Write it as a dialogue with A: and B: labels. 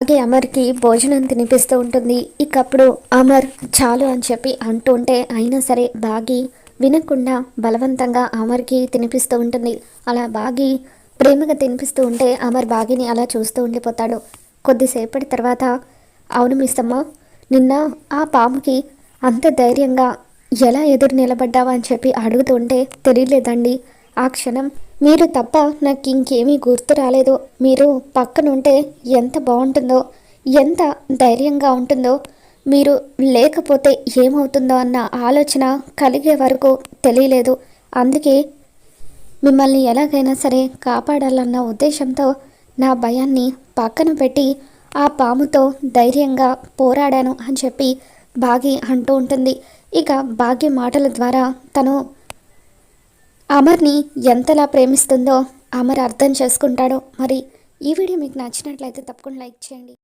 A: అలాగే అమర్కి భోజనం తినిపిస్తూ ఉంటుంది. ఇకప్పుడు అమర్ చాలు అని చెప్పి అంటూ ఉంటే అయినా సరే బాగి వినకుండా బలవంతంగా అమర్కి తినిపిస్తూ ఉంటుంది. అలా బాగి ప్రేమగా తినిపిస్తూ ఉంటే అమర్ బాగిని అలా చూస్తూ ఉండిపోతాడు. కొద్దిసేపటి తర్వాత అవును మిస్తమ్మ నిన్న ఆ పాముకి అంత ధైర్యంగా ఎలా ఎదురు నిలబడ్డావా? అని చెప్పి అడుగుతుంటే తెలియలేదండి. ఆ క్షణం మీరు తప్ప నాకు ఇంకేమీ గుర్తు రాలేదు. మీరు పక్కనుంటే ఎంత బాగుంటుందో ఎంత ధైర్యంగా ఉంటుందో మీరు లేకపోతే ఏమవుతుందో అన్న ఆలోచన కలిగే వరకు తెలియలేదు. అందుకే మిమ్మల్ని ఎలాగైనా సరే కాపాడాలన్న ఉద్దేశంతో నా భయాన్ని పక్కన పెట్టి ఆ పాముతో ధైర్యంగా పోరాడాను అని చెప్పి బాగి అంటూ ఉంటుంది. ఇక భాగ్య మాటల ద్వారా తను అమర్ని ఎంతలా ప్రేమిస్తుందో అమర్ అర్థం చేసుకుంటాడో. మరి ఈ వీడియో మీకు నచ్చినట్లయితే తప్పకుండా లైక్ చేయండి.